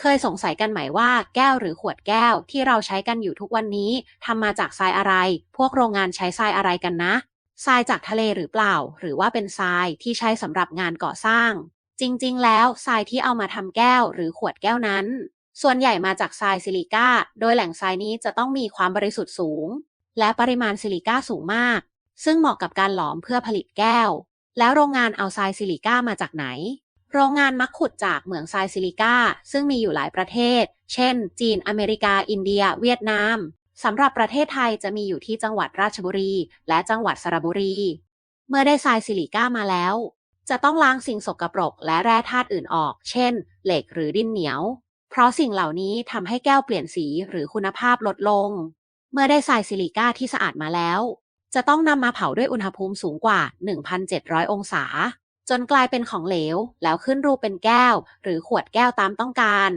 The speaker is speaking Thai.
เคยสงสัยกันไหมว่าแก้วหรือขวดแก้วที่เราใช้กันอยู่ทุกวันนี้ทำมาจากทรายอะไร พวกโรงงานใช้ทรายอะไรกันนะ ทรายจากทะเลหรือเปล่า หรือว่าเป็นทรายที่ใช้สำหรับงานก่อสร้าง จริงๆ แล้วทรายที่เอามาทำแก้วหรือขวดแก้วนั้น ส่วนใหญ่มาจากทรายซิลิก้า โดยแหล่งทรายนี้จะต้องมีความบริสุทธิ์สูง และปริมาณซิลิก้าสูงมาก ซึ่งเหมาะกับการหลอมเพื่อผลิตแก้ว แล้วโรงงานเอาทรายซิลิก้ามาจากไหน โรงงานมักขุดจากเหมืองทรายซิลิก้า ซึ่งมีอยู่หลายประเทศ เช่น จีน อเมริกา อินเดีย เวียดนาม สำหรับประเทศไทยจะมีอยู่ที่จังหวัดราชบุรี และจังหวัดสระบุรี เมื่อได้ทรายซิลิก้ามาแล้ว จะต้องล้างสิ่งสกปรกและแร่ธาตุอื่นออก เช่น เหล็กหรือดินเหนียว เพราะสิ่งเหล่านี้ทำให้แก้วเปลี่ยนสีหรือคุณภาพลดลง เมื่อได้ทรายซิลิก้าที่สะอาดมาแล้ว จะต้องนำมาเผาด้วยอุณหภูมิสูงกว่า 1,700 องศา จนกลายเป็นของเหลว แล้วขึ้นรูปเป็นแก้ว หรือขวดแก้วตามต้องการ